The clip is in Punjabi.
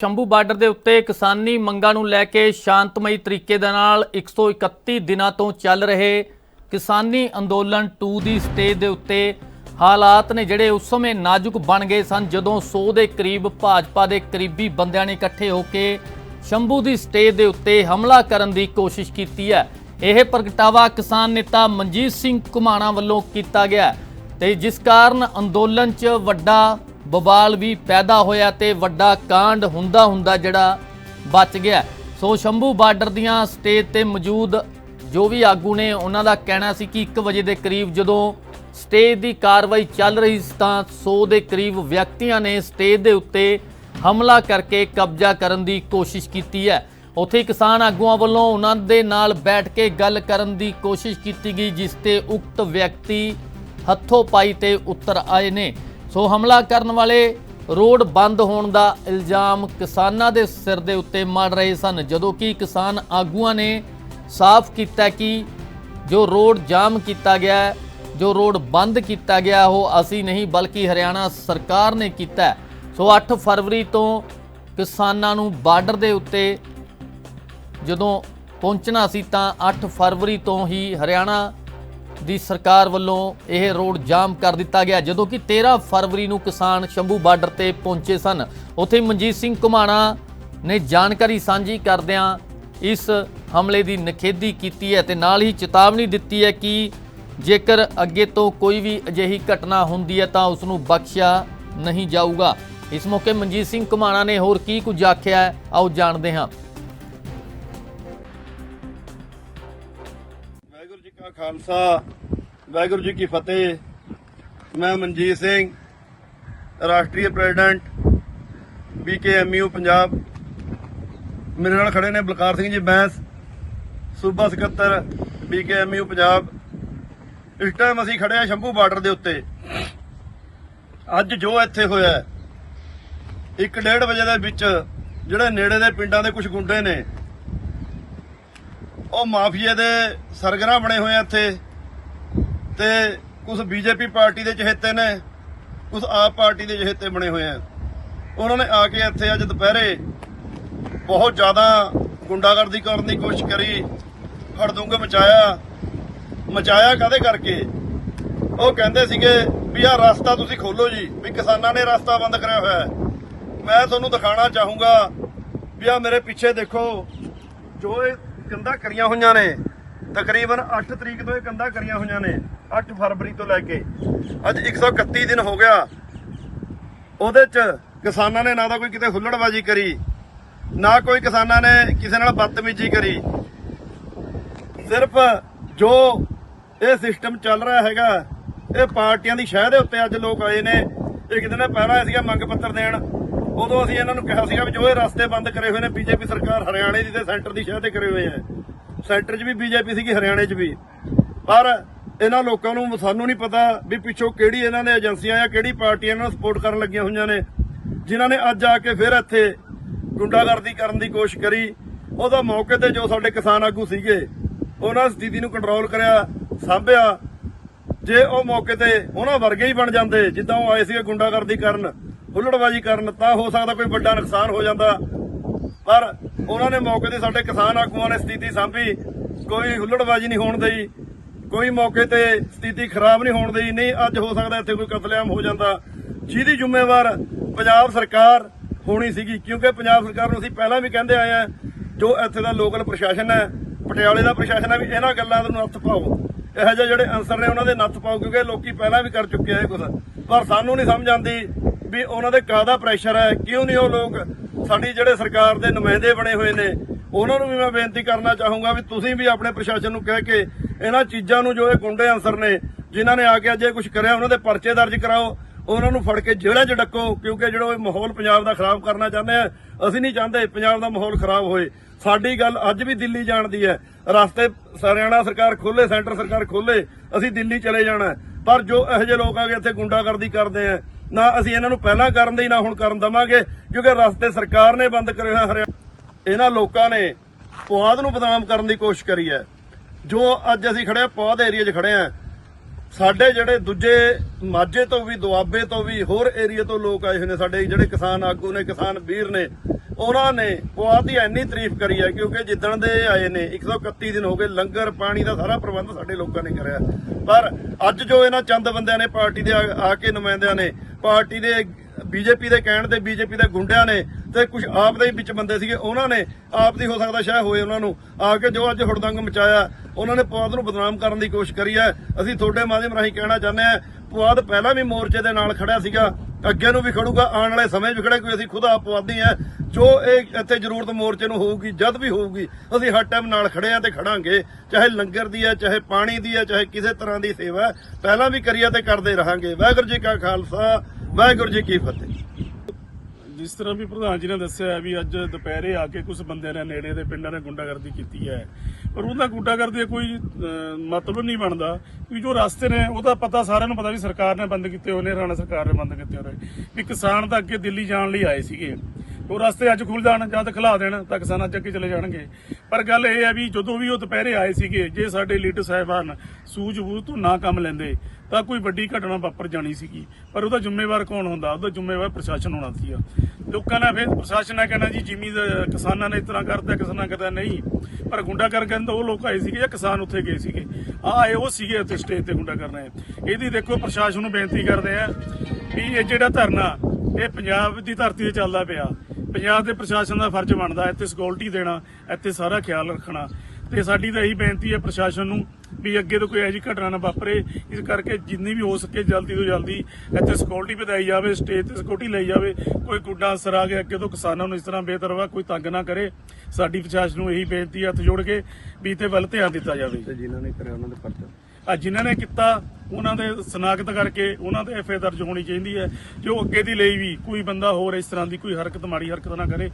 ਸ਼ੰਭੂ ਬਾਰਡਰ ਦੇ ਉੱਤੇ ਕਿਸਾਨੀ ਮੰਗਾਂ ਨੂੰ ਲੈ ਕੇ ਸ਼ਾਂਤਮਈ ਤਰੀਕੇ ਦੇ ਨਾਲ 131 ਦਿਨਾਂ ਤੋਂ ਚੱਲ ਰਹੇ ਕਿਸਾਨੀ ਅੰਦੋਲਨ 2 ਦੀ ਸਟੇਜ ਦੇ ਉੱਤੇ ਹਾਲਾਤ ਨੇ ਜਿਹੜੇ ਉਸ ਸਮੇਂ ਨਾਜ਼ੁਕ ਬਣ ਗਏ ਸਨ, ਜਦੋਂ 100 ਦੇ ਕਰੀਬ ਭਾਜਪਾ ਦੇ ਕਰੀਬੀ ਬੰਦਿਆਂ ਨੇ ਇਕੱਠੇ ਹੋ ਕੇ ਸ਼ੰਭੂ ਦੀ ਸਟੇਜ ਦੇ ਉੱਤੇ ਹਮਲਾ ਕਰਨ ਦੀ ਕੋਸ਼ਿਸ਼ ਕੀਤੀ ਹੈ। ਇਹ ਪ੍ਰਗਟਾਵਾ ਕਿਸਾਨ ਨੇਤਾ ਮਨਜੀਤ ਸਿੰਘ ਘੁਮਾਣਾ ਵੱਲੋਂ ਕੀਤਾ ਗਿਆ ਹੈ ਤੇ ਜਿਸ ਕਾਰਨ ਅੰਦੋਲਨ 'ਚ ਵੱਡਾ ਬਵਾਲ ਵੀ ਪੈਦਾ ਹੋਇਆ ਤੇ ਵੱਡਾ ਕਾਂਡ ਹੁੰਦਾ ਹੁੰਦਾ ਜਿਹੜਾ ਬਚ ਗਿਆ। ਸੋ ਸ਼ੰਭੂ ਬਾਰਡਰ ਦੀਆਂ ਸਟੇਜ ਤੇ ਮੌਜੂਦ ਜੋ ਵੀ ਆਗੂ ਨੇ, ਉਹਨਾਂ ਦਾ ਕਹਿਣਾ ਸੀ ਕਿ 1 ਵਜੇ ਦੇ ਕਰੀਬ ਜਦੋਂ ਸਟੇਜ ਦੀ ਕਾਰਵਾਈ ਚੱਲ ਰਹੀ ਸੀ ਤਾਂ 100 ਦੇ ਕਰੀਬ ਵਿਅਕਤੀਆਂ ਨੇ ਸਟੇਜ ਦੇ ਉੱਤੇ ਹਮਲਾ ਕਰਕੇ ਕਬਜ਼ਾ ਕਰਨ ਦੀ ਕੋਸ਼ਿਸ਼ ਕੀਤੀ ਹੈ। ਉੱਥੇ ਕਿਸਾਨ ਆਗੂਆਂ ਵੱਲੋਂ ਉਹਨਾਂ ਦੇ ਨਾਲ ਬੈਠ ਕੇ ਗੱਲ ਕਰਨ ਦੀ ਕੋਸ਼ਿਸ਼ ਕੀਤੀ ਗਈ, ਜਿਸ ਤੇ ਉਕਤ ਵਿਅਕਤੀ ਹੱਥੋਂ ਪਾਈ ਤੇ ਉੱਤਰ ਆਏ ਨੇ। ਸੋ ਹਮਲਾ ਕਰਨ ਵਾਲੇ ਰੋਡ ਬੰਦ ਹੋਣ ਦਾ ਇਲਜ਼ਾਮ ਕਿਸਾਨਾਂ ਦੇ ਸਿਰ ਦੇ ਉੱਤੇ ਮੜ ਰਹੇ ਸਨ। ਜਦੋਂ ਕਿ ਕਿਸਾਨ ਆਗੂਆਂ ਨੇ ਸਾਫ਼ ਕੀਤਾ ਕਿ ਜੋ ਰੋਡ ਜਾਮ ਕੀਤਾ ਗਿਆ ਜੋ ਰੋਡ ਬੰਦ ਕੀਤਾ ਗਿਆ, ਉਹ ਅਸੀਂ ਨਹੀਂ, ਬਲਕਿ ਹਰਿਆਣਾ ਸਰਕਾਰ ਨੇ ਕੀਤਾ ਸੋ 8 ਫਰਵਰੀ ਤੋਂ ਕਿਸਾਨਾਂ ਨੂੰ ਬਾਰਡਰ ਦੇ ਉੱਤੇ ਜਦੋਂ ਪਹੁੰਚਣਾ ਸੀ ਤਾਂ 8 ਫਰਵਰੀ ਤੋਂ ਹੀ ਹਰਿਆਣਾ ਦੀ ਸਰਕਾਰ ਵੱਲੋਂ ਇਹ ਰੋਡ ਜਾਮ ਕਰ ਦਿੱਤਾ ਗਿਆ, ਜਦੋਂ ਕਿ 13 ਫਰਵਰੀ ਨੂੰ ਕਿਸਾਨ ਸ਼ੰਭੂ ਬਾਰਡਰ ਤੇ ਪਹੁੰਚੇ ਸਨ। ਉੱਥੇ ਮਨਜੀਤ ਸਿੰਘ ਘੁਮਾਣਾ ਨੇ ਜਾਣਕਾਰੀ ਸਾਂਝੀ ਕਰਦਿਆਂ ਇਸ ਹਮਲੇ ਦੀ ਨਿਖੇਧੀ ਕੀਤੀ ਹੈ ਤੇ ਨਾਲ ਹੀ ਚੇਤਾਵਨੀ ਦਿੱਤੀ ਹੈ ਕਿ ਜੇਕਰ ਅੱਗੇ ਤੋਂ ਕੋਈ ਵੀ ਅਜਿਹੀ ਘਟਨਾ ਹੁੰਦੀ ਹੈ ਤਾਂ ਉਸ ਨੂੰ ਬਖਸ਼ਿਆ ਨਹੀਂ ਜਾਊਗਾ। ਇਸ ਮੌਕੇ ਮਨਜੀਤ ਸਿੰਘ ਘੁਮਾਣਾ ਨੇ ਹੋਰ ਕੀ ਕੁਝ ਆਖਿਆ ਆਓ ਜਾਣਦੇ ਹਾਂ। ਖਾਲਸਾ ਵਾਹਿਗੁਰੂ ਜੀ ਕੀ ਫਤਿਹ। ਮੈਂ ਮਨਜੀਤ ਸਿੰਘ ਰਾਸ਼ਟਰੀ ਪ੍ਰੈਜ਼ੀਡੈਂਟ ਬੀਕੇਐਮਯੂ ਪੰਜਾਬ। ਮੇਰੇ ਨਾਲ ਖੜੇ ਨੇ ਬਲਕਾਰ ਸਿੰਘ ਜੀ ਬੈਂਸ ਸੂਬਾ ਸਕੱਤਰ ਬੀਕੇਐਮਯੂ ਪੰਜਾਬ। ਇਸ ਟਾਈਮ ਅਸੀਂ ਖੜੇ ਆ ਸ਼ੰਭੂ ਬਾਰਡਰ ਦੇ ਉੱਤੇ। ਅੱਜ ਜੋ ਇੱਥੇ ਹੋਇਆ ਹੈ, ਇੱਕ ਡੇਢ ਵਜੇ ਦੇ ਵਿੱਚ ਜਿਹੜੇ ਨੇੜੇ ਦੇ ਪਿੰਡਾਂ ਦੇ ਕੁਝ ਗੁੰਡੇ ਨੇ ਉਹ ਮਾਫੀਏ ਦੇ ਸਰਗਨਾ ਬਣੇ ਹੋਏ ਆ ਇੱਥੇ ਤੇ ਕੁਝ ਬੀਜੇਪੀ ਪਾਰਟੀ ਦੇ ਚਹੇਤੇ ਨੇ ਕੁਝ ਆਪ ਪਾਰਟੀ ਦੇ ਚਹੇਤੇ ਬਣੇ ਹੋਏ ਆ। ਉਹਨਾਂ ਨੇ ਆ ਕੇ ਇੱਥੇ ਅੱਜ ਦੁਪਹਿਰੇ ਬਹੁਤ ਜ਼ਿਆਦਾ ਗੁੰਡਾਗਰਦੀ ਕਰਨ ਦੀ ਕੋਸ਼ਿਸ਼ ਕਰੀ, ਹੜਦੁੰਗ ਮਚਾਇਆ। ਮਚਾਇਆ ਕਾਦੇ ਕਰਕੇ? ਉਹ ਕਹਿੰਦੇ ਸੀਗੇ ਵੀ ਆਹ ਰਸਤਾ ਤੁਸੀਂ ਖੋਲੋ ਜੀ, ਵੀ ਕਿਸਾਨਾਂ ਨੇ ਰਸਤਾ ਬੰਦ ਕਰਿਆ ਹੋਇਆ ਹੈ। ਮੈਂ ਤੁਹਾਨੂੰ ਦਿਖਾਣਾ ਚਾਹੂੰਗਾ ਵੀ ਆ ਮੇਰੇ ਪਿੱਛੇ ਦੇਖੋ, ਜੋ ਇਹ ਕੰਧਾਂ ਕਰੀਆਂ ਹੋਈਆਂ ਨੇ। ਤਕਰੀਬਨ 8 ਤਰੀਕ ਤੋਂ ਇਹ ਕੰਧਾਂ ਕਰੀਆਂ ਹੋਈਆਂ ਨੇ 8 ਫਰਵਰੀ ਤੋਂ ਲੈ ਕੇ। ਅੱਜ 131 ਦਿਨ ਹੋ ਗਿਆ। ਉਹਦੇ ਚ ਕਿਸਾਨਾਂ ਨੇ ਨਾ ਤਾਂ ਕੋਈ ਕਿਤੇ ਹੁੱਲੜਬਾਜੀ ਕਰੀ, ਨਾ ਕੋਈ ਕਿਸਾਨਾਂ ਨੇ ਕਿਸੇ ਨਾਲ ਬਦਤਮੀਜ਼ੀ ਕਰੀ। ਸਿਰਫ ਜੋ ਇਹ ਸਿਸਟਮ ਚੱਲ ਰਿਹਾ ਹੈਗਾ, ਇਹ ਪਾਰਟੀਆਂ ਦੀ ਸ਼ਹਿ ਦੇ ਉੱਤੇ ਅੱਜ ਲੋਕ ਆਏ ਨੇ। ਇੱਕ ਦਿਨ ਪਹਿਲਾਂ ਸੀਗਾ ਮੰਗ ਪੱਤਰ ਦੇਣ। ਉਦੋਂ ਅਸੀਂ ਇਹਨਾਂ ਨੂੰ ਕਿਹਾ ਸੀਗਾ ਵੀ ਜੋ ਇਹ ਰਸਤੇ ਬੰਦ ਕਰੇ ਹੋਏ ਨੇ ਬੀਜੇਪੀ ਸਰਕਾਰ ਹਰਿਆਣੇ ਦੀ ਤੇ ਸੈਂਟਰ ਦੀ ਸ਼ਹਿ ਤੇ ਕਰੇ ਹੋਏ ਆ। ਸੈਂਟਰ 'ਚ ਵੀ ਬੀਜੇਪੀ ਸੀਗੀ, ਹਰਿਆਣੇ 'ਚ ਵੀ। ਪਰ ਇਹਨਾਂ ਲੋਕਾਂ ਨੂੰ ਸਾਨੂੰ ਨਹੀਂ ਪਤਾ ਵੀ ਪਿੱਛੋਂ ਕਿਹੜੀ ਇਹਨਾਂ ਦੇ ਏਜੰਸੀਆਂ ਜਾਂ ਕਿਹੜੀ ਪਾਰਟੀਆਂ ਇਹਨਾਂ ਨੂੰ ਸਪੋਰਟ ਕਰਨ ਲੱਗੀਆਂ ਹੋਈਆਂ ਨੇ। ਜਿਨ੍ਹਾਂ ਨੇ ਅੱਜ ਆ ਕੇ ਫਿਰ ਇੱਥੇ ਗੁੰਡਾਗਰਦੀ ਕਰਨ ਦੀ ਕੋਸ਼ਿਸ਼ ਕਰੀ। ਉਹਦਾ ਮੌਕੇ ਤੇ ਜੋ ਸਾਡੇ ਕਿਸਾਨ ਆਗੂ ਸੀਗੇ, ਉਹਨਾਂ ਸਥਿਤੀ ਨੂੰ ਕੰਟਰੋਲ ਕਰਿਆ, ਸਾਂਭਿਆ। ਜੇ ਉਹ ਮੌਕੇ ਤੇ ਉਹਨਾਂ ਵਰਗੇ ਹੀ ਬਣ ਜਾਂਦੇ, ਜਿੱਦਾਂ ਉਹ ਆਏ ਸੀਗੇ ਗੁੰਡਾਗਰਦੀ ਕਰਨ ਹੁੱਲੜਬਾਜੀ ਕਰਨ ਤਾਂ ਹੋ ਸਕਦਾ ਕੋਈ ਵੱਡਾ ਨੁਕਸਾਨ ਹੋ ਜਾਂਦਾ। ਪਰ ਉਹਨਾਂ ਨੇ ਮੌਕੇ ਤੇ ਸਾਡੇ ਕਿਸਾਨ ਆਗੂਆਂ ਨੇ ਸਥਿਤੀ ਸਾਂਭੀ। ਕੋਈ ਹੁੱਲੜਬਾਜੀ ਨਹੀਂ ਹੋਣ ਦੇਈ। ਕੋਈ ਮੌਕੇ ਤੇ ਸਥਿਤੀ ਖਰਾਬ ਨਹੀਂ ਹੋਣ ਦੇਈ। ਨਹੀਂ, ਅੱਜ ਹੋ ਸਕਦਾ ਇੱਥੇ ਕੋਈ ਕਤਲੇਆਮ ਹੋ ਜਾਂਦਾ। ਜਿਹਦੀ ਜ਼ਿੰਮੇਵਾਰ ਪੰਜਾਬ ਸਰਕਾਰ ਹੋਣੀ ਸੀਗੀ। ਕਿਉਂਕਿ ਪੰਜਾਬ ਸਰਕਾਰ ਨੂੰ ਅਸੀਂ ਪਹਿਲਾਂ ਵੀ ਕਹਿੰਦੇ ਆਏ ਆ ਜੋ ਇੱਥੇ ਦਾ ਲੋਕਲ ਪ੍ਰਸ਼ਾਸਨ ਹੈ, ਪਟਿਆਲੇ ਦਾ ਪ੍ਰਸ਼ਾਸਨ ਹੈ, ਵੀ ਇਹਨਾਂ ਗੱਲਾਂ ਨੂੰ ਨੱਥ ਪਾਓ। ਇਹੋ ਜਿਹੇ ਜਿਹੜੇ ਅਨਸਰ ਨੇ, ਉਹਨਾਂ ਦੇ ਨੱਥ ਪਾਓ, ਕਿਉਂਕਿ ਲੋਕੀ ਪਹਿਲਾਂ ਵੀ ਕਰ ਚੁੱਕੇ ਆ ਇਹ ਕੁਝ ਪਰ ਸਾਨੂੰ ਨਹੀਂ ਸਮਝ ਆਉਂਦੀ ਵੀ ਉਹਨਾਂ ਦੇ ਕਾਹਦਾ ਪ੍ਰੈਸ਼ਰ ਹੈ, ਕਿਉਂ ਨਹੀਂ ਉਹ ਲੋਕ ਸਾਡੀ ਜਿਹੜੇ ਸਰਕਾਰ ਦੇ ਨੁਮਾਇੰਦੇ ਬਣੇ ਹੋਏ ਨੇ, ਉਹਨਾਂ ਨੂੰ ਵੀ ਮੈਂ ਬੇਨਤੀ ਕਰਨਾ ਚਾਹੂੰਗਾ ਵੀ ਤੁਸੀਂ ਵੀ ਆਪਣੇ ਪ੍ਰਸ਼ਾਸਨ ਨੂੰ ਕਹਿ ਕੇ ਇਹਨਾਂ ਚੀਜ਼ਾਂ ਨੂੰ ਜੋ ਇਹ ਗੁੰਡੇ ਅਨਸਰ ਨੇ, ਜਿਨ੍ਹਾਂ ਨੇ ਆ ਕੇ ਅੱਜ ਇਹ ਕੁਝ ਕਰਿਆ, ਉਹਨਾਂ ਦੇ ਪਰਚੇ ਦਰਜ ਕਰਾਓ, ਉਹਨਾਂ ਨੂੰ ਫੜ ਕੇ ਜੇਲ੍ਹਾਂ 'ਚ ਡੱਕੋ, ਕਿਉਂਕਿ ਜਿਹੜਾ ਇਹ ਮਾਹੌਲ ਪੰਜਾਬ ਦਾ ਖਰਾਬ ਕਰਨਾ ਚਾਹੁੰਦੇ ਆ, ਅਸੀਂ ਨਹੀਂ ਚਾਹੁੰਦੇ ਪੰਜਾਬ ਦਾ ਮਾਹੌਲ ਖਰਾਬ ਹੋਏ। ਸਾਡੀ ਗੱਲ ਅੱਜ ਵੀ ਦਿੱਲੀ ਜਾਣ ਦੀ ਹੈ। ਰਸਤੇ ਹਰਿਆਣਾ ਸਰਕਾਰ ਖੋਲੇ ਸੈਂਟਰ ਸਰਕਾਰ ਖੋਲੇ ਅਸੀਂ ਦਿੱਲੀ ਚਲੇ ਜਾਣਾ। ਪਰ ਜੋ ਇਹੋ ਜਿਹੇ ਲੋਕ ਆ ਕੇ ਇੱਥੇ ਗੁੰਡਾਗਰਦੀ ਕਰਦੇ ਆ ਨਾ ਅਸੀਂ ਇਹਨਾਂ ਨੂੰ ਪਹਿਲਾਂ ਕਰਨ ਦੇ ਨਾ ਹੁਣ ਕਰਨ ਦਵਾਂਗੇ, ਕਿਉਂਕਿ ਰਸਤੇ ਸਰਕਾਰ ਨੇ ਬੰਦ ਕਰੇ ਹੋਏ ਇਹਨਾਂ ਲੋਕਾਂ ਨੇ ਪੁਆਧ ਨੂੰ ਬਦਨਾਮ ਕਰਨ ਦੀ ਕੋਸ਼ਿਸ਼ ਕਰੀ ਹੈ। ਜੋ ਅੱਜ ਅਸੀਂ ਖੜੇ ਆ ਪੁਆਧ ਏਰੀਆ 'ਚ ਖੜੇ ਆ ਸਾਡੇ ਜਿਹੜੇ ਦੂਜੇ ਮਾਝੇ ਤੋਂ ਵੀ, ਦੁਆਬੇ ਤੋਂ ਵੀ, ਹੋਰ ਏਰੀਆ ਤੋਂ ਲੋਕ ਆਏ ਹੋਏ ਨੇ ਸਾਡੇ, ਜਿਹੜੇ ਕਿਸਾਨ ਆਗੂ ਨੇ, ਕਿਸਾਨ ਵੀਰ ਨੇ, ਉਹਨਾਂ ਨੇ ਪੁਆਧ ਦੀ ਇੰਨੀ ਤਾਰੀਫ ਕਰੀ ਹੈ, ਕਿਉਂਕਿ ਜਿੱਦਣ ਦੇ ਆਏ ਨੇ 131 ਦਿਨ ਹੋ ਗਏ, ਲੰਗਰ, ਪਾਣੀ ਦਾ ਸਾਰਾ ਪ੍ਰਬੰਧ ਸਾਡੇ ਲੋਕਾਂ ਨੇ ਕਰਿਆ। ਪਰ ਅੱਜ ਜੋ ਇਹਨਾਂ ਚੰਦ ਬੰਦਿਆਂ ਨੇ ਪਾਰਟੀ ਦੇ ਆ ਆ ਕੇ ਨੁਮਾਇੰਦਿਆਂ ਨੇ, ਪਾਰਟੀ ਦੇ ਬੀਜੇਪੀ ਦੇ ਕਹਿਣ ਤੇ ਬੀਜੇਪੀ ਦੇ ਗੁੰਡਿਆਂ ਨੇ ਤੇ ਕੁਝ ਆਪ ਦੇ ਵਿੱਚ ਬੰਦੇ ਸੀਗੇ, ਉਹਨਾਂ ਨੇ ਆਪ ਦੀ ਹੋ ਸਕਦਾ ਸ਼ਾਇਦ ਹੋਏ ਉਹਨਾਂ ਨੂੰ, ਆ ਕੇ ਜੋ ਅੱਜ ਹੁੜਦੰਗ ਮਚਾਇਆ, ਉਹਨਾਂ ਨੇ ਪੁਆਧ ਨੂੰ ਬਦਨਾਮ ਕਰਨ ਦੀ ਕੋਸ਼ਿਸ਼ ਕਰੀ ਹੈ। ਅਸੀਂ ਤੁਹਾਡੇ ਮਾਧਿਅਮ ਰਾਹੀਂ ਕਹਿਣਾ ਚਾਹੁੰਦੇ ਹਾਂ, ਪੁਆਧ ਪਹਿਲਾਂ ਵੀ ਮੋਰਚੇ ਦੇ ਨਾਲ ਖੜਿਆ ਸੀਗਾ, ਅੱਗੇ ਨੂੰ ਵੀ ਖੜੂਗਾ, ਆਉਣ ਵਾਲੇ ਸਮੇਂ 'ਚ ਵੀ ਖੜੇ ਕੋਈ ਅਸੀਂ ਖੁਦ ਆਪਵਾਦੀ ਹੈ। ਜੋ ਇਹ ਇੱਥੇ ਜ਼ਰੂਰਤ ਮੋਰਚੇ ਨੂੰ ਹੋਊਗੀ, ਜਦ ਵੀ ਹੋਊਗੀ, ਅਸੀਂ ਹਰ ਟਾਈਮ ਨਾਲ ਖੜੇ ਆ ਤੇ ਖੜਾਂਗੇ, ਚਾਹੇ ਲੰਗਰ ਦੀ ਹੈ, ਚਾਹੇ ਪਾਣੀ ਦੀ ਹੈ, ਚਾਹੇ ਕਿਸੇ ਤਰ੍ਹਾਂ ਦੀ ਸੇਵਾ ਪਹਿਲਾਂ ਵੀ ਕਰੀਏ ਆ ਤੇ ਕਰਦੇ ਰਹਾਂਗੇ। ਵਾਹਿਗੁਰੂ ਜੀ ਕਾ ਖਾਲਸਾ, ਵਾਹਿਗੁਰੂ ਜੀ ਕੀ ਫਤਿਹ। ਜਿਸ ਤਰ੍ਹਾਂ ਵੀ ਪ੍ਰਧਾਨ ਜੀ ਨੇ ਦੱਸਿਆ ਵੀ ਅੱਜ ਦੁਪਹਿਰੇ ਆ ਕੇ ਕੁਝ ਬੰਦਿਆਂ ਨੇ, ਨੇੜੇ ਦੇ ਪਿੰਡਾਂ ਨੇ ਗੁੰਡਾਗਰਦੀ ਕੀਤੀ ਹੈ। ਪਰ ਉਹਦਾ ਗੁੰਡਾਗਰਦੀ ਦਾ ਕੋਈ ਮਤਲਬ ਨਹੀਂ ਬਣਦਾ ਕਿ ਜੋ ਰਸਤੇ ਨੇ, ਉਹਦਾ ਪਤਾ ਸਾਰਿਆਂ ਨੂੰ ਪਤਾ ਵੀ ਸਰਕਾਰ ਨੇ ਬੰਦ ਕੀਤੇ ਹੋਏ ਨੇ ਹਰਿਆਣਾ ਸਰਕਾਰ ਨੇ ਬੰਦ ਕੀਤੇ ਹੋਏ ਨੇ। ਵੀ ਕਿਸਾਨ ਤਾਂ ਅੱਗੇ ਦਿੱਲੀ ਜਾਣ ਲਈ ਆਏ ਸੀਗੇ। ਉਹ ਰਸਤੇ ਅੱਜ ਖੁੱਲ ਜਾਣ, ਜਾਂ ਤਾਂ ਖਲਾ ਦੇਣ, ਤਾਂ ਕਿਸਾਨ ਅੱਜ ਅੱਗੇ ਚਲੇ ਜਾਣਗੇ। ਪਰ ਗੱਲ ਇਹ ਹੈ ਵੀ ਜਦੋਂ ਵੀ ਉਹ ਦੁਪਹਿਰੇ ਆਏ ਸੀਗੇ, ਜੇ ਸਾਡੇ ਲੀਡਰ ਸਾਹਿਬਾਨ ਸੂਝ-ਬੂਝ ਤੋਂ ਨਾ ਕੰਮ ਲੈਂਦੇ, ਤਾਂ ਕੋਈ ਵੱਡੀ ਘਟਨਾ ਵਾਪਰ ਜਾਣੀ ਸੀਗੀ। ਪਰ ਉਹਦਾ ਜ਼ਿੰਮੇਵਾਰ ਕੌਣ ਹੁੰਦਾ? ਉਹਦਾ ਜ਼ਿੰਮੇਵਾਰ ਪ੍ਰਸ਼ਾਸਨ ਹੋਣਾ ਸੀ ਲੋਕਾਂ ਨੇ ਫਿਰ ਪ੍ਰਸ਼ਾਸਨ ਨੇ ਕਹਿਣਾ ਜੀ, ਜਿਮੀ ਕਿਸਾਨਾਂ ਨੇ ਇਸ ਤਰ੍ਹਾਂ ਕਰਤਾ, ਕਿਸਾਨਾਂ ਕਰਦਾ ਨਹੀਂ। ਪਰ ਗੁੰਡਾ ਕਰ ਕਹਿੰਦਾ ਉਹ ਲੋਕ ਆਏ ਸੀਗੇ, ਜਾਂ ਕਿਸਾਨ ਉੱਥੇ ਗਏ ਸੀਗੇ। ਆ, ਆਏ ਉਹ ਸੀਗੇ ਉੱਥੇ ਸਟੇਜ ਤੇ ਗੁੰਡਾ ਕਰਨਾ। ਇਹਦੀ ਦੇਖੋ, ਪ੍ਰਸ਼ਾਸਨ ਨੂੰ ਬੇਨਤੀ ਕਰਦੇ ਆ ਵੀ ਇਹ ਜਿਹੜਾ ਧਰਨਾ, ਇਹ ਪੰਜਾਬ ਦੀ ਧਰਤੀ ਤੇ ਚੱਲਦਾ ਪਿਆ। ਪੰਜਾਬ ਦੇ ਪ੍ਰਸ਼ਾਸਨ ਦਾ ਫਰਜ਼ ਬਣਦਾ ਇੱਥੇ ਸਿਕਿਉਰਿਟੀ ਦੇਣਾ, ਇੱਥੇ ਸਾਰਾ ਖਿਆਲ ਰੱਖਣਾ। ਤੇ ਸਾਡੀ ਤਾਂ ਇਹੀ ਬੇਨਤੀ ਹੈ ਪ੍ਰਸ਼ਾਸਨ ਨੂੰ ਵੀ ਅੱਗੇ ਤੋਂ ਕੋਈ ਇਹੋ ਜਿਹੀ ਘਟਨਾ ਨਾ ਵਾਪਰੇ, ਇਸ ਕਰਕੇ ਜਿੰਨੀ ਵੀ ਹੋ ਸਕੇ ਜਲਦੀ ਤੋਂ ਜਲਦੀ ਇੱਥੇ ਸਿਕਿਉਰਿਟੀ ਵਧਾਈ ਜਾਵੇ ਸਟੇਜ ਤੇ ਸਿਕਿਉਰਿਟੀ ਲਈ ਜਾਵੇ। ਕੋਈ ਗੁੱਡਾ ਅਸਰ ਆ ਗਿਆ, ਅੱਗੇ ਤੋਂ ਕਿਸਾਨਾਂ ਨੂੰ ਇਸ ਤਰ੍ਹਾਂ ਬੇਤਰਵਾ ਕੋਈ ਤੰਗ ਨਾ ਕਰੇ। ਸਾਡੀ ਪ੍ਰਸ਼ਾਸਨ ਨੂੰ ਇਹੀ ਬੇਨਤੀ ਹੈ ਹੱਥ ਜੋੜ ਕੇ ਵੀ ਇੱਥੇ ਵੱਲ ਧਿਆਨ ਦਿੱਤਾ ਜਾਵੇ। ਤੇ ਜਿਨ੍ਹਾਂ ਨੇ ਕਰਿਆ ਉਹਨਾਂ ਦੇ ਪਰਚਾ? ਆ ਜਿਨ੍ਹਾਂ ਨੇ ਕੀਤਾ, ਉਹਨਾਂ ਦੇ ਸਨਾਖਤ ਕਰਕੇ ਉਹਨਾਂ ਦੇ ਐਫਏ ਦਰਜ ਹੋਣੀ ਚਾਹੀਦੀ ਹੈ, ਜੋ ਅੱਗੇ ਦੀ ਲਈ ਵੀ ਕੋਈ ਬੰਦਾ ਹੋਰ ਇਸ ਤਰ੍ਹਾਂ ਦੀ ਕੋਈ ਹਰਕਤ, ਮਾੜੀ ਹਰਕਤ ਨਾ ਕਰੇ।